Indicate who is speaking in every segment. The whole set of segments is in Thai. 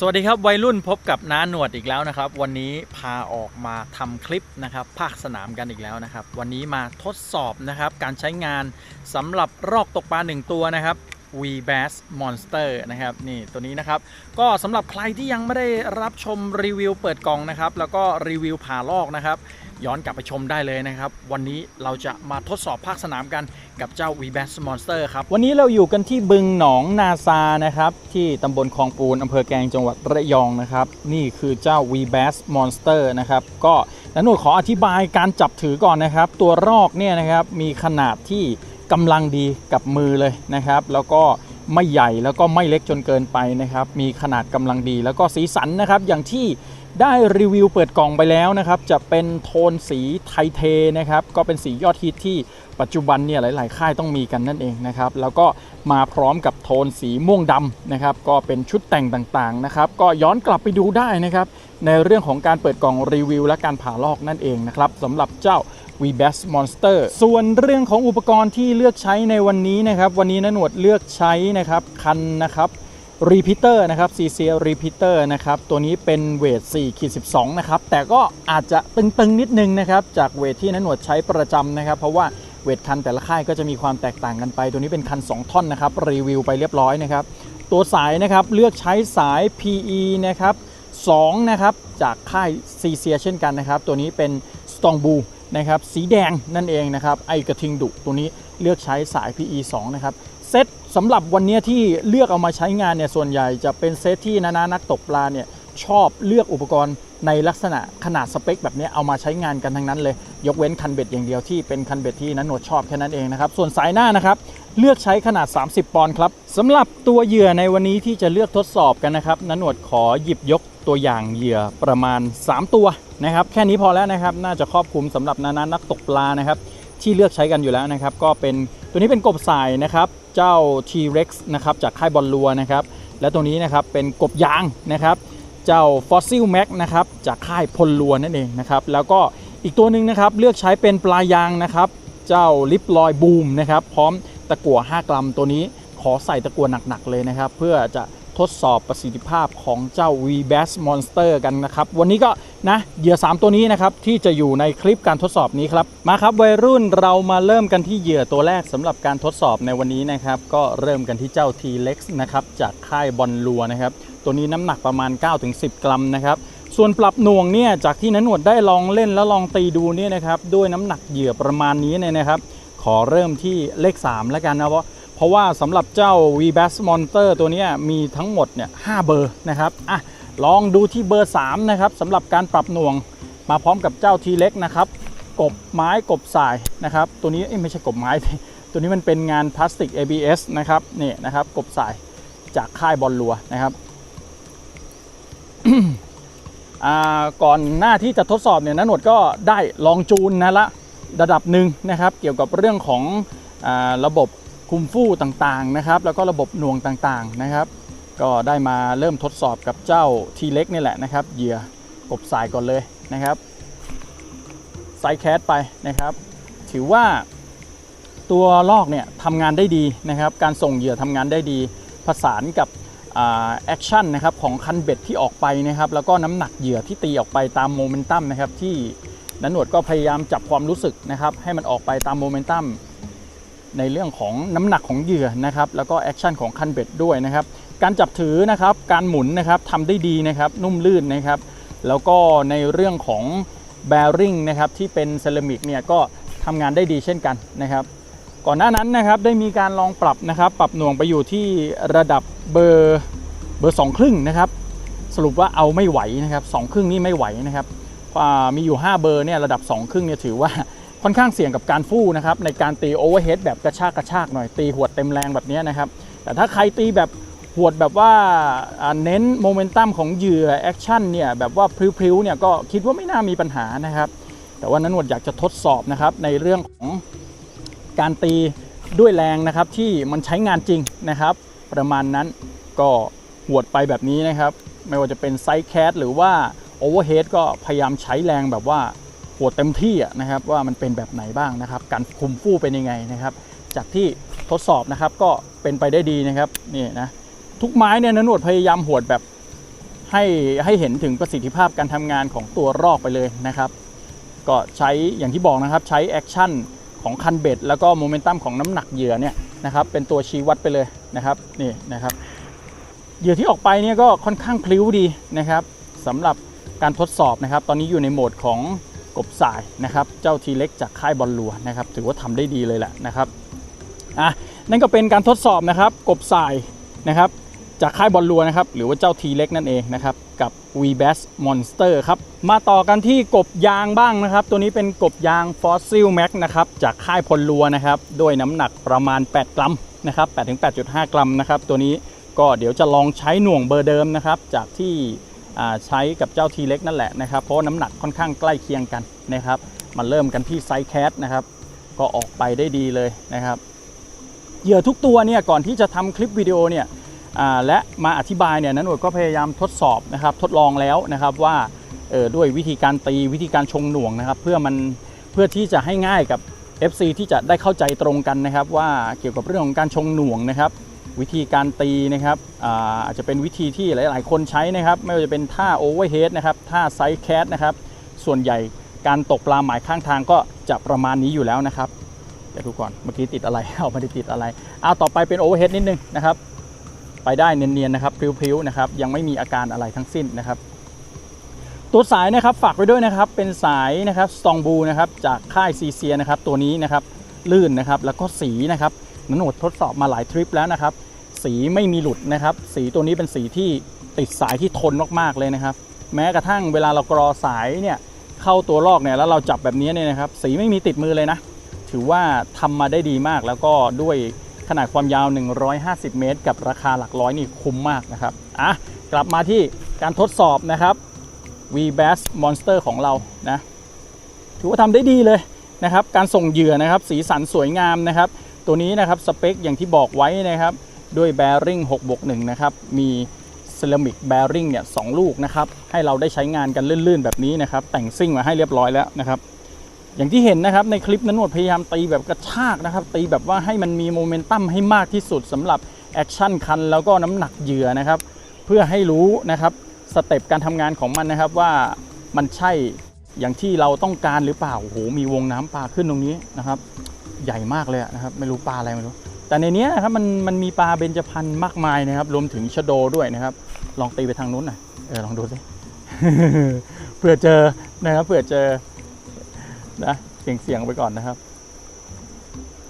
Speaker 1: สวัสดีครับวัยรุ่นพบกับน้าหนวดอีกแล้วนะครับ วันนี้พาออกมาทำคลิปนะครับภาคสนามกันอีกแล้วนะครับ วันนี้มาทดสอบนะครับการใช้งานสำหรับรอกตกปลาหนึ่งตัวนะครับ V b a s Monster นะครับนี่ตัวนี้นะครับ ก็สำหรับใครที่ยังไม่ได้รับชมรีวิวเปิดกล่องนะครับ แล้วก็รีวิวผ่าลอกนะครับ ย้อนกลับไปชมได้เลยนะครับ วันนี้เราจะมาทดสอบภาคสนามกันกับเจ้า v b a s Monster ครับ วันนี้เราอยู่กันที่บึงหนองนาซานะครับ ที่ตำบลคลองปูนอำเภอแกลงจังหวัดระยองนะครับ นี่คือเจ้า v b a s Monster นะครับก็นันหนวดขออธิบายการจับถือก่อนนะครับ ตัวรอกเนี่ยนะครับมีขนาดที่ กำลังดีกับมือเลยนะครับ แล้วก็ไม่ใหญ่แล้วก็ไม่เล็กจนเกินไปนะครับ มีขนาดกำลังดีแล้วก็สีสันนะครับ อย่างที่ได้รีวิวเปิดกล่องไปแล้วนะครับ จะเป็นโทนสีไทเทนะครับ ก็เป็นสียอดฮิตที่ปัจจุบันเนี่ยหลาย ๆ ค่ายต้องมีกันนั่นเองนะครับ แล้วก็มาพร้อมกับโทนสีม่วงดำนะครับ ก็เป็นชุดแต่งต่าง ๆ นะครับ ก็ย้อนกลับไปดูได้นะครับ ในเรื่องของการเปิดกล่องรีวิว และการผ่าลอกนั่นเองนะครับสำหรับเจ้า v b a s Monster ส่วนเรื่องของอุปกรณ์ที่เลือกใช้ในวันนี้นะครับ วันนี้นหนวดเลือกใช้นะครับ คันนะครับ Repeater นะครับ CCL Repeater นะครับ ตัวนี้เป็นเวท4ขีด12 นะครับ แต่ก็อาจจะตึงๆนิดนึงนะครับ จากเวทที่นันหนวดใช้ประจำนะครับ เพราะว่าเวทคันแต่ละค่ายก็จะมีความแตกต่างกันไป ตัวนี้เป็นคัน 2 ท่อนนะครับ รีวิวไปเรียบร้อยนะครับ ตัวสายนะครับ เลือกใช้สาย PE นะครับ2นะครับ จากค่าย c c เช่นกันนะครับ ตัวนี้เป็น Strong Blue นะครับสีแดงนั่นเองนะครับไอกระทิงดุตัวนี้เลือกใช้สาย PE 2นะครับเซตสำหรับวันนี้ที่เลือกเอามาใช้งานเนี่ยส่วนใหญ่จะเป็นเซตที่นานานักตกปลาเนี่ยชอบเลือกอุปกรณ์ในลักษณะขนาดสเปค แบบนี้เอามาใช้งานกันทั้งนั้นเลย ยกเว้นคันเบ็ดอย่างเดียวที่เป็นคันเบ็ดที่นันโหนดชอบแค่นั้นเองนะครับส่วนสายหน้านะครับ เลือกใช้ขนาด 30 ปอนด์ครับสำหรับตัวเหยื่อในวันนี้ที่จะเลือกทดสอบกันนะครับนันโหนวดขอหยิบยกตัวอย่างเหยื่อประมาณ 3 ตัวนะครับ แค่นี้พอแล้วนะครับ น่าจะครอบคลุมสำหรับนานานักตกปลานะครับ ที่เลือกใช้กันอยู่แล้วนะครับ ก็เป็นตัวนี้เป็นกบสายนะครับ เจ้า T-Rex นะครับจากค่ายบอลลัวนะครับ และตัวนี้นะครับเป็นกบยางนะครับ เจ้า Fossil Max นะครับจากค่ายพลลัวนั่นเองนะครับ แล้วก็อีกตัวหนึ่งนะครับเลือกใช้เป็นปลายางนะครับ เจ้าลิปลอยบูมนะครับ พร้อม ตะกั่ว5 กรัมตัวนี้ขอใส่ตะกั่วหนักๆเลยนะครับ เพื่อจะทดสอบประสิทธิภาพของเจ้า V Bass Monster กันนะครับ วันนี้ก็นะเหยื่อ 3 ตัวนี้นะครับ ที่จะอยู่ในคลิปการทดสอบนี้ครับ มาครับวัยรุ่นเรามาเริ่มกันที่เหยื่อตัวแรกสำหรับการทดสอบในวันนี้นะครับ ก็เริ่มกันที่เจ้า T-Rex นะครับ จากค่ายบอลลัวนะครับ ตัวนี้น้ำหนักประมาณ 9-10 กรัมนะครับส่วนปรับหน่วงเนี่ยจากที่นันหนวดได้ลองเล่นแล้วลองตีดูเนี่ยนะครับด้วยน้ำหนักเหยื่อประมาณนี้เนี่ยนะครับ ขอเริ่มที่เลข 3 แล้วกันนะ เพราะเพราะว่าสำหรับเจ้า V Bass Monster ตัวนี้มีทั้งหมดเนี่ย5เบอร์นะครับอะลองดูที่เบอร์ 3 นะครับสำหรับการปรับหน่วงมาพร้อมกับเจ้าทีเล็กนะครับกบไม้กบสายนะครับ ตัวนี้ไม่ใช่กบไม้ ตัวนี้มันเป็นงานพลาสติก ABS นะครับนี่นะครับกบสายจากค่ายบอลลัวนะครับอ่าก่อนหน้าที่จะทดสอบเนี่ยนะหนวดก็ได้ลองจูนนะละ ระดับหนึ่งนะครับ เกี่ยวกับเรื่องของอระบบคุมฟู่ต่างๆนะครับ แล้วก็ระบบหน่วงต่างๆนะครับ ก็ได้มาเริ่มทดสอบกับเจ้าทีเล็กนี่แหละนะครับเหยื่อกบสายก่อนเลยนะครับไซส์แคสไปนะครับ ถือว่าตัวลอกเนี่ยทำงานได้ดีนะครับ การส่งเหยื่อทำงานได้ดีผสานกับแอคชั่นนะครับของคันเบ็ดที่ออกไปนะครับ แล้วก็น้ำหนักเหยื่อที่ตีออกไปตามโมเมนตัมนะครับที่ นันหนวดก็พยายามจับความรู้สึกนะครับ ให้มันออกไปตามโมเมนตัมในเรื่องของน้ำหนักของเหยื่อนะครับ แล้วก็แอคชั่นของคันเบ็ดด้วยนะครับ การจับถือนะครับ การหมุนนะครับทำได้ดีนะครับ นุ่มลื่นนะครับ แล้วก็ในเรื่องของแบริ่งนะครับที่เป็นเซรามิกเนี่ยก็ทำงานได้ดีเช่นกันนะครับ ก่อนหน้านั้นนะครับได้มีการลองปรับนะครับ ปรับหน่วงไปอยู่ที่ระดับเบอร์เบอร์สองครึ่งนะครับ สรุปว่าเอาไม่ไหวนะครับสองครึ่งนี่ไม่ไหวนะครับ มีอยู่ 5 เบอร์เนี่ยระดับ 2 ครึ่งเนี่ยถือว่าค่อนข้างเสี่ยงกับการฟู่นะครับในการตีโอเวอร์เฮดแบบกระชากกระชากหน่อยตีหวดเต็มแรงแบบนี้นะครับแต่ถ้าใครตีแบบหวดแบบว่าเน้นโมเมนตัมของเหยื่อแอคชั่นเนี่ยแบบว่าพริ้วๆเนี่ยก็คิดว่าไม่น่ามีปัญหานะครับ แต่ว่านั้นหวดอยากจะทดสอบนะครับในเรื่องของการตีด้วยแรงนะครับที่มันใช้งานจริงนะครับ ประมาณนั้นก็หวดไปแบบนี้นะครับ ไม่ว่าจะเป็นไซส์แคสหรือว่า โอเวอร์เฮดก็พยายามใช้แรงแบบว่าหวดเต็มที่นะครับว่ามันเป็นแบบไหนบ้างนะครับ การคุมฟู่เป็นยังไงนะครับ จากที่ทดสอบนะครับก็เป็นไปได้ดีนะครับนี่นะทุกไม้เนี่ยนนวดพยายามหวดแบบให้ให้เห็นถึงประสิทธิภาพการทำงานของตัวรอกไปเลยนะครับ ก็ใช้อย่างที่บอกนะครับใช้แอคชั่นของคันเบ็ดแล้วก็โมเมนตัมของน้ำหนักเหยื่อเนี่ยนะครับเป็นตัวชี้วัดไปเลยนะครับนี่นะครับเหยื่อที่ออกไปเนี่ยก็ค่อนข้างพลิ้วดีนะครับสำหรับ การทดสอบนะครับ ตอนนี้อยู่ในโหมดของกบสายนะครับ เจ้าทีเล็กจากค่ายบอลลัวนะครับ ถือว่าทำได้ดีเลยแหละนะครับอะนั่นก็เป็นการทดสอบนะครับ กบสายนะครับ จากค่ายบอลลัวนะครับ หรือว่าเจ้าทีเล็กนั่นเองนะครับ กับ v b a s Monster ครับ มาต่อกันที่กบยางบ้างนะครับ ตัวนี้เป็นกบยาง Fossil Max นะครับ จากค่ายพลลัวนะครับ ด้วยน้ำหนักประมาณ 8 กรัมนะครับ8ถึง8.5 กรัมนะครับ ตัวนี้ก็เดี๋ยวจะลองใช้หน่วงเบอร์เดิมนะครับ จากที่ ใช้กับเจ้าทีเล็กนั่นแหละนะครับ เพราะน้ำหนักค่อนข้างใกล้เคียงกันนะครับมาเริ่มกันที่ไซส์แคทนะครับ ก็ออกไปได้ดีเลยนะครับเหยื่อทุกตัวเนี่ยก่อนที่จะทำคลิปวิดีโอเนี่ยและมาอธิบายเนี่ยนันหนวดก็พยายามทดสอบนะครับ ทดลองแล้วนะครับว่าออด้วยวิธีการตีวิธีการชงหน่วงนะครับ เพื่อมันเพื่อที่จะให้ง่ายกับ FC ที่จะได้เข้าใจตรงกันนะครับ ว่าเกี่ยวกับเรื่องของการชงหน่วงนะครับ วิธีการตีนะครับอาจจะเป็นวิธีที่หลาย ๆ คนใช้นะครับ ไม่ว่าจะเป็นท่าโอเวอร์เฮดนะครับท่าไซด์แคสนะครับ ส่วนใหญ่การตกปลาหมายข้างทางก็จะประมาณนี้อยู่แล้วนะครับเดี๋ยวดูก่อนเมื่อกี้ติดอะไรเอาไม่ได้ติดอะไรเอาต่อไปเป็นโอเวอร์เฮดนิดนึงนะครับ ไปได้เนียน ๆ นะครับพริ้ว ๆ นะครับ ยังไม่มีอาการอะไรทั้งสิ้นนะครับ ตัวสายนะครับฝากไว้ด้วยนะครับเป็นสายนะครับสตองบูนะครับจากค่ายซีเซียนะครับตัวนี้นะครับลื่นนะครับแล้วก็สีนะครับ นันโหนดทดสอบมาหลายทริปแล้วนะครับ สีไม่มีหลุดนะครับ สีตัวนี้เป็นสีที่ติดสายที่ทนมากๆเลยนะครับ แม้กระทั่งเวลาเรากรอสายเนี่ยเข้าตัวลอกเนี่ยแล้วเราจับแบบนี้เนี่ยนะครับ สีไม่มีติดมือเลยนะ ถือว่าทำมาได้ดีมากแล้วก็ด้วยขนาดความยาว 150 เมตร กับราคาหลักร้อยนี่คุ้มมากนะครับอะกลับมาที่การทดสอบนะครับ v b a s Monster ของเรานะถือว่าทำได้ดีเลยนะครับ การส่งเหยื่อนะครับ สีสันสวยงามนะครับ ตัวนี้นะครับสเปคอย่างที่บอกไว้นะครับ ด้วย bearing 6บวก1นะครับ มีเซรามิก bearing เนี่ยสลูกนะครับ ให้เราได้ใช้งานกันลื่นๆ แบบนี้นะครับ แต่งซิ่งมาให้เรียบร้อยแล้วนะครับ อย่างที่เห็นนะครับในคลิปนั้นหนวดพยายามตีแบบกระชากนะครับ ตีแบบว่าให้มันมีโมเมนตัมให้มากที่สุดสำหรับแอคชั่นคันแล้วก็น้ำหนักเหยื่อนะครับ เพื่อให้รู้นะครับสเต็ปการทำงานของมันนะครับว่ามันใช่อย่างที่เราต้องการหรือเปล่าโอ้โหมีวงน้ำปลาขึ้นตรงนี้นะครับ ใหญ่มากเลยนะครับไม่รู้ปลาอะไรไม่รู้ แต่ในนี้นะครับมันมันมีปลาเบญจพรรณมากมายนะครับรวมถึงชะโดด้วยนะครับ ลองตีไปทางนู้นหน่อยเออลองดูสิเผื่อเจอนะครับเผื่อเจอนะเสียงเสียงๆไปก่อนนะครับ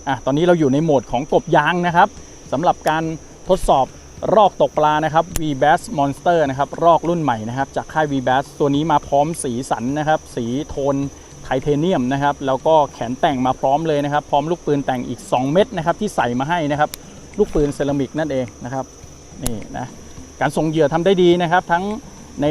Speaker 1: อะตอนนี้เราอยู่ในโหมดของกบยางนะครับสำหรับการทดสอบรอกตกปลานะครับ v Bass Monster นะครับ รอกรุ่นใหม่นะครับ จากค่าย v Bass ตัวนี้มาพร้อมสีสันนะครับ สีโทน ไทเทเนียมนะครับแล้วก็แขนแต่งมาพร้อมเลยนะครับ พร้อมลูกปืนแต่งอีก 2 เม็ดนะครับที่ใส่มาให้นะครับ ลูกปืนเซรามิกนั่นเองนะครับนี่นะการส่งเหยื่อทำได้ดีนะครับ ทั้งใน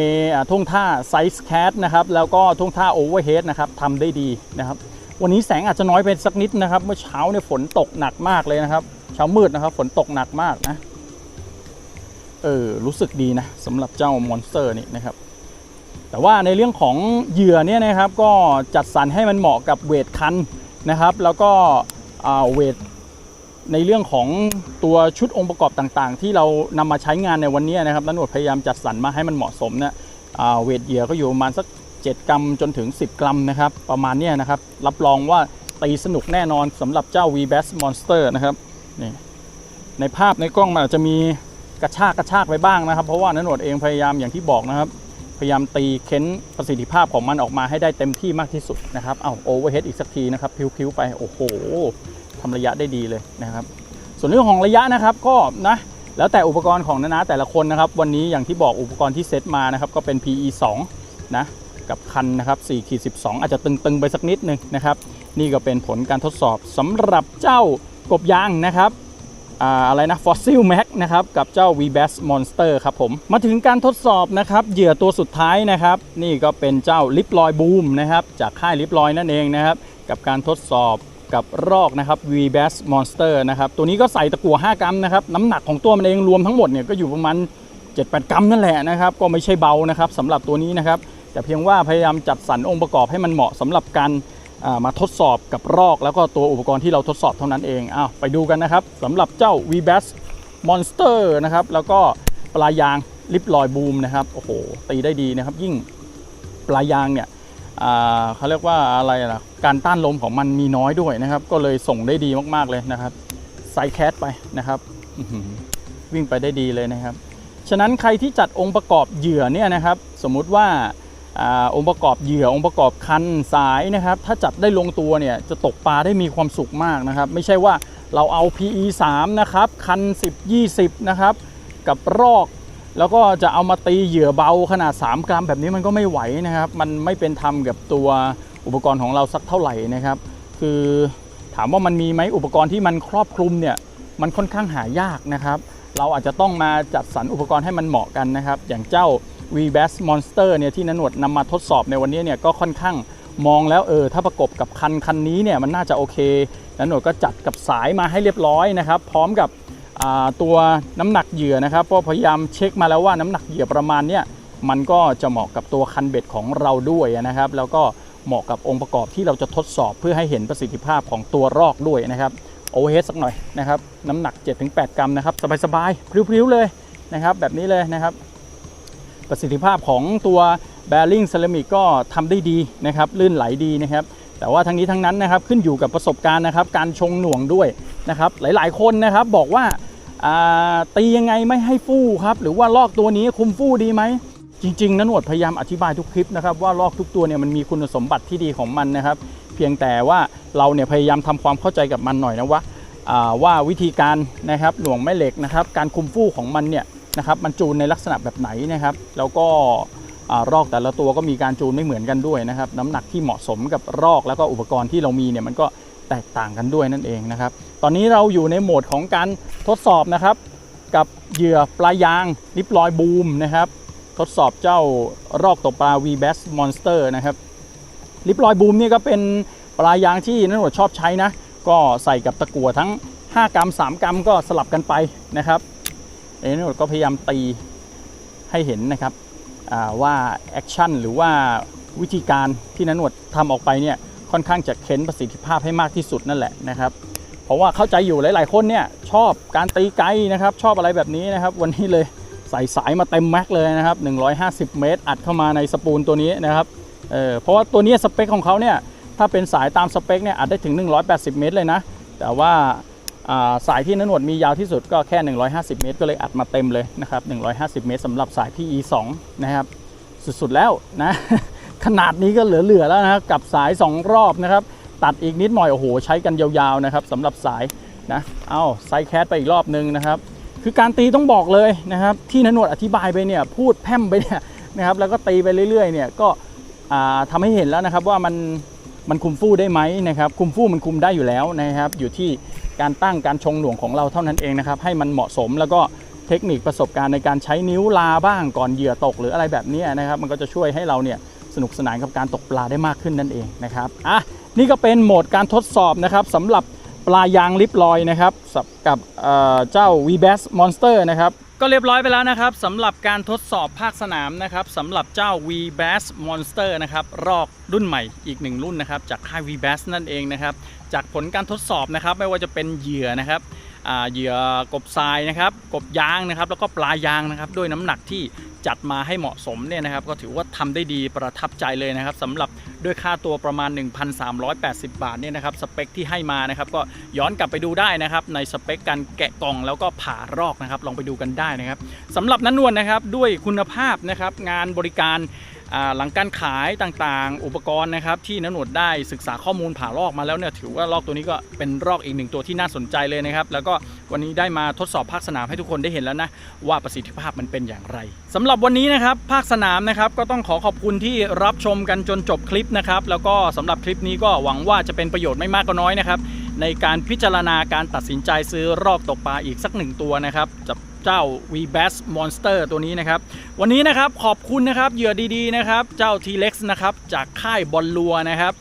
Speaker 1: ท่วงท่าไซส์แคทนะครับแล้วก็ท่วงท่าโอเวอร์เฮดนะครับทำได้ดีนะครับ วันนี้แสงอาจจะน้อยไปสักนิดนะครับ เมื่อเช้าเนี่ยฝนตกหนักมากเลยนะครับเช้ามืดนะครับ ฝนตกหนักมากนะเออรู้สึกดีนะสำหรับเจ้ามอนสเตอร์นี่นะครับ แต่ว่าในเรื่องของเหยื่อเนี่ยนะครับก็จัดสรรให้มันเหมาะกับเวทคันนะครับ แล้วก็เวทในเรื่องของตัวชุดองค์ประกอบต่างๆ ที่เรานำมาใช้งานในวันนี้นะครับนันหนวดพยายามจัดสรรมาให้มันเหมาะสมนะอ่าเวทเหยื่อก็อยู่ประมาณสัก 7 กรัมจนถึง 10 กรัมนะครับ ประมาณนี้นะครับ รับรองว่าตีสนุกแน่นอนสำหรับเจ้า v b a s Monster นะครับนี่ในภาพในกล้องมันอาจจะมีกระชากกระชากไปบ้างนะครับ เพราะว่านันหนวดเองพยายามอย่างที่บอกนะครับ พยายามตีเค้นประสิทธิภาพของมันออกมาให้ได้เต็มที่มากที่สุดนะครับเอาโอเวอร์เฮดอีกสักทีนะครับพิ้วๆไปโอ้โหทำระยะได้ดีเลยนะครับ ส่วนเรื่องของระยะนะครับก็นะแล้วแต่อุปกรณ์ของนานาแต่ละคนนะครับ วันนี้อย่างที่บอกอุปกรณ์ที่เซตมานะครับก็เป็น PE 2นะกับคันนะครับ4ขีด12 อาจจะตึงๆไปสักนิดนึงนะครับ นี่ก็เป็นผลการทดสอบสำหรับเจ้ากบยางนะครับ อะไรนะ Fossil Max นะครับ กับเจ้า v b a s Monster ครับผม มาถึงการทดสอบนะครับ เหยื่อตัวสุดท้ายนะครับ นี่ก็เป็นเจ้าลิปลอยบูมนะครับ จากค่ายลิปลอยนั่นเองนะครับ กับการทดสอบกับรอกนะครับ v b a s Monster นะครับ ตัวนี้ก็ใส่ตะกั่ว5กรัมนะครับ น้ำหนักของตัวมันเองรวมทั้งหมดเนี่ยก็อยู่ประมาณ 7-8 กรัมนั่นแหละนะครับ ก็ไม่ใช่เบานะครับสำหรับตัวนี้นะครับ แต่เพียงว่าพยายามจัดสรรองค์ประกอบให้มันเหมาะสำหรับการ มาทดสอบกับรอกแล้วก็ตัวอุปกรณ์ที่เราทดสอบเท่านั้นเองอ้าวไปดูกันนะครับสำหรับเจ้า v b a s Monster นะครับแล้วก็ปลายางลิปลอยบูมนะครับโอ้โหตีได้ดีนะครับ ยิ่งปลายยางเนี่ยเขาเรียกว่าอะไรล่ะการต้านลมของมันมีน้อยด้วยนะครับ ก็เลยส่งได้ดีมากๆเลยนะครับไซส์แคสไปนะครับวิ่งไปได้ดีเลยนะครับ ฉะนั้นใครที่จัดองค์ประกอบเหยื่อเนี่ยนะครับ สมมุติว่า อองค์ประกอบเหยื่อองค์ประกอบคันสายนะครับ ถ้าจัดได้ลงตัวเนี่ยจะตกปลาได้มีความสุขมากนะครับ ไม่ใช่ว่าเราเอา PE 3นะครับคัน 10 20 นะครับ กับรอกแล้วก็จะเอามาตีเหยื่อเบาขนาด 3 กรัมแบบนี้มันก็ไม่ไหวนะครับ มันไม่เป็นธรรมกับตัวอุปกรณ์ของเราสักเท่าไหร่นะครับ คือถามว่ามันมีไหมอุปกรณ์ที่มันครอบคลุมเนี่ยมันค่อนข้างหายากนะครับ เราอาจจะต้องมาจัดสรรอุปกรณ์ให้มันเหมาะกันนะครับ อย่างเจ้า v b a s Monster เนี่ยที่นนวดนำมาทดสอบในวันนี้เนี่ยก็ค่อนข้างมองแล้วเออถ้าประกบกับคันคันนี้เนี่ยมันน่าจะโอเคนนวดก็จัดกับสายมาให้เรียบร้อยนะครับ พร้อมกับตัวน้ำหนักเหยื่อนะครับเพราะพยายามเช็คมาแล้วว่าน้ำหนักเหยื่อประมาณเนี่ยมันก็จะเหมาะกับตัวคันเบ็ดของเราด้วยนะครับ แล้วก็เหมาะกับองค์ประกอบที่เราจะทดสอบเพื่อให้เห็นประสิทธิภาพของตัวรอกด้วยนะครับโอเวอร์เฮดสักหน่อยนะครับน้ำหนัก 7-8 กรัมนะครับสบายๆพริ้วๆเลยนะครับแบบนี้เลยนะครับ ประสิทธิภาพของตัวแบริ่งเซรามิกก็ทำได้ดีนะครับลื่นไหลดีนะครับ แต่ว่าทั้งนี้ทั้งนั้นนะครับขึ้นอยู่กับประสบการณ์นะครับ การชงหน่วงด้วยนะครับ หลายๆคนนะครับบอกว่าาตียังไงไม่ให้ฟู่ครับ หรือว่าลอกตัวนี้คุมฟู่ดีไหมจริงๆนะหนวดพยายามอธิบายทุกคลิปนะครับว่าลอกทุกตัวเนี่ยมันมีคุณสมบัติที่ดีของมันนะครับ เพียงแต่ว่าเราเนี่ยพยายามทำความเข้าใจกับมันหน่อยนะว่าอ่าว่าวิธีการนะครับหน่วงแม่เหล็กนะครับ การคุมฟู่ของมันเนี่ย นะครับมันจูนในลักษณะแบบไหนนะครับ แล้วก็รอกแต่ละตัวก็มีการจูนไม่เหมือนกันด้วยนะครับ น้ำหนักที่เหมาะสมกับรอกแล้วก็อุปกรณ์ที่เรามีเนี่ยมันก็แตกต่างกันด้วยนั่นเองนะครับ ตอนนี้เราอยู่ในโหมดของการทดสอบนะครับ กับเหยื่อปลายางลิปลอยบูมนะครับ ทดสอบเจ้ารอกตกปลา v b a s Monster นะครับลิปลอยบูมนี่ก็เป็นปลายางที่นักหนวดชอบใช้นะ ก็ใส่กับตะกั่วทั้ง 5 กรัม 3 กรัมก็สลับกันไปนะครับ อ้นักหนวดก็พยายามตีให้เห็นนะครับว่าแอคชั่นหรือว่าวิธีการที่นันวดทำออกไปเนี่ยค่อนข้างจะเค้นประสิทธิภาพให้มากที่สุดนั่นแหละนะครับ เพราะว่าเข้าใจอยู่หลาย ๆ คนเนี่ยชอบการตีไกลนะครับ ชอบอะไรแบบนี้นะครับ วันนี้เลยใส่สายมาเต็มแม็กเลยนะครับ 150 เมตร อัดเข้ามาในสปูลตัวนี้นะครับเออเพราะว่าตัวนี้สเปคของเขาเนี่ยถ้าเป็นสายตามสเปคเนี่ยอัดได้ถึง 180 เมตรเลยนะ แต่ว่า สายที่นันหนวดมียาวที่สุดก็แค่ 150 เมตร ก็เลยอัดมาเต็มเลยนะครับ 150 เมตรสำหรับสาย PE 2 นะครับ สุดๆแล้วนะ ขนาดนี้ก็เหลือๆแล้วนะครับ กับสาย 2 รอบนะครับ ตัดอีกนิดหน่อย โอ้โห ใช้กันยาวๆนะครับสำหรับสายนะ เอาไซส์แคสไปอีกรอบนึงนะครับ คือการตีต้องบอกเลยนะครับ ที่นนวดอธิบายไปเนี่ย พูดแพร่มไปเนี่ยนะครับ แล้วก็ตีไปเรื่อยๆ เนี่ย ก็อ่าทำให้เห็นแล้วนะครับว่ามันมันคุมฟู่ได้ไหมนะครับ คุมฟู่มันคุมได้อยู่แล้วนะครับ อยู่ที่ การตั้งการชงหน่วงของเราเท่านั้นเองนะครับ ให้มันเหมาะสมแล้วก็เทคนิคประสบการณ์ในการใช้นิ้วลาบ้างก่อนเหยื่อตกหรืออะไรแบบนี้นะครับ มันก็จะช่วยให้เราเนี่ยสนุกสนานกับการตกปลาได้มากขึ้นนั่นเองนะครับอะนี่ก็เป็นโหมดการทดสอบนะครับสำหรับปลายางลิปลอยนะครับกับเอ่อเจ้า v b a s Monster นะครับ ก็เรียบร้อยไปแล้วนะครับสำหรับการทดสอบภาคสนามนะครับสำหรับเจ้า v b a s Monster นะครับรอกรุ่นใหม่อีกหนึ่งรุ่นนะครับจากค่าย v b a s นั่นเองนะครับจากผลการทดสอบนะครับไม่ว่าจะเป็นเหยื่อนะครับอ่าเหยื่อกบทรายนะครับกบยางนะครับแล้วก็ปลายางนะครับด้วยน้ำหนักที่ จัดมาให้เหมาะสมเนี่ยนะครับ ก็ถือว่าทำได้ดีประทับใจเลยนะครับสำหรับด้วยค่าตัวประมาณ 1,380 บาทเนี่ยนะครับสเปคที่ให้มานะครับ ก็ย้อนกลับไปดูได้นะครับ ในสเปคการแกะกล่องแล้วก็ผ่ารอกนะครับ ลองไปดูกันได้นะครับสำหรับนันนวลนะครับด้วยคุณภาพนะครับงานบริการ หลังการขายต่างๆ อุปกรณ์นะครับที่นันนวดได้ศึกษาข้อมูลผ่ารอกมาแล้วเนี่ยถือว่าลอกตัวนี้ก็เป็นรอกอีกหนึ่งตัวที่น่าสนใจเลยนะครับ แล้วก็วันนี้ได้มาทดสอบภาคสนามให้ทุกคนได้เห็นแล้วนะว่าประสิทธิภาพมันเป็นอย่างไรสำหรับวันนี้นะครับภาคสนามนะครับก็ต้องขอขอบคุณที่รับชมกันจนจบคลิปนะครับแล้วก็สำหรับคลิปนี้ก็หวังว่าจะเป็นประโยชน์ไม่มากก็น้อยนะครับในการพิจารณาการตัดสินใจซื้อรอกตกปลาอีกสักหนึ่งตัวนะครับจาก เจ้า v b a s Monster ตัวนี้นะครับ วันนี้นะครับขอบคุณนะครับเหยื่อดีๆนะครับ เจ้า T-Rex นะครับจากค่ายบอลลัวนะครับ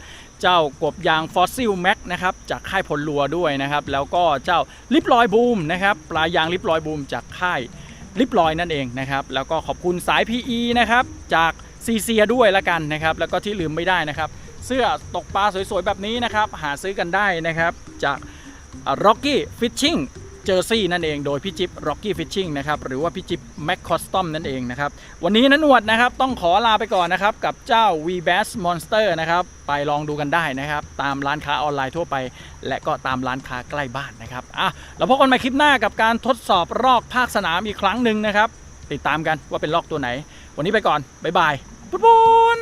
Speaker 1: เจ้ากบยาง Fossil Max นะครับจากค่ายพลลัวด้วยนะครับ แล้วก็เจ้าลิปลอยบูมนะครับปลายางลิปลอยบูมจากค่ายลิปลอยนั่นเองนะครับ แล้วก็ขอบคุณสาย PE นะครับจากซีเซียด้วยละกันนะครับ แล้วก็ที่ลืมไม่ได้นะครับ เสื้อตกปลาสวยๆแบบนี้นะครับ หาซื้อกันได้นะครับจาก Rocky Fishing เจอร์ซีย์นั่นเองโดยพี่จิ๊บ Rocky Fishing นะครับหรือว่าพี่จิ๊บ Mac Custom นั่นเองนะครับวันนี้นันหนวดนะครับต้องขอลาไปก่อนนะครับกับเจ้า V Bass Monster นะครับไปลองดูกันได้นะครับตามร้านค้าออนไลน์ทั่วไป และก็ตามร้านค้าใกล้บ้านนะครับอะแล้วพบกันใหม่คลิปหน้ากับการทดสอบรอกภาคสนามอีกครั้งหนึ่งนะครับติดตามกันว่าเป็นลอกตัวไหน วันนี้ไปก่อนบ๊ายบายปุ๊บปุ๊บ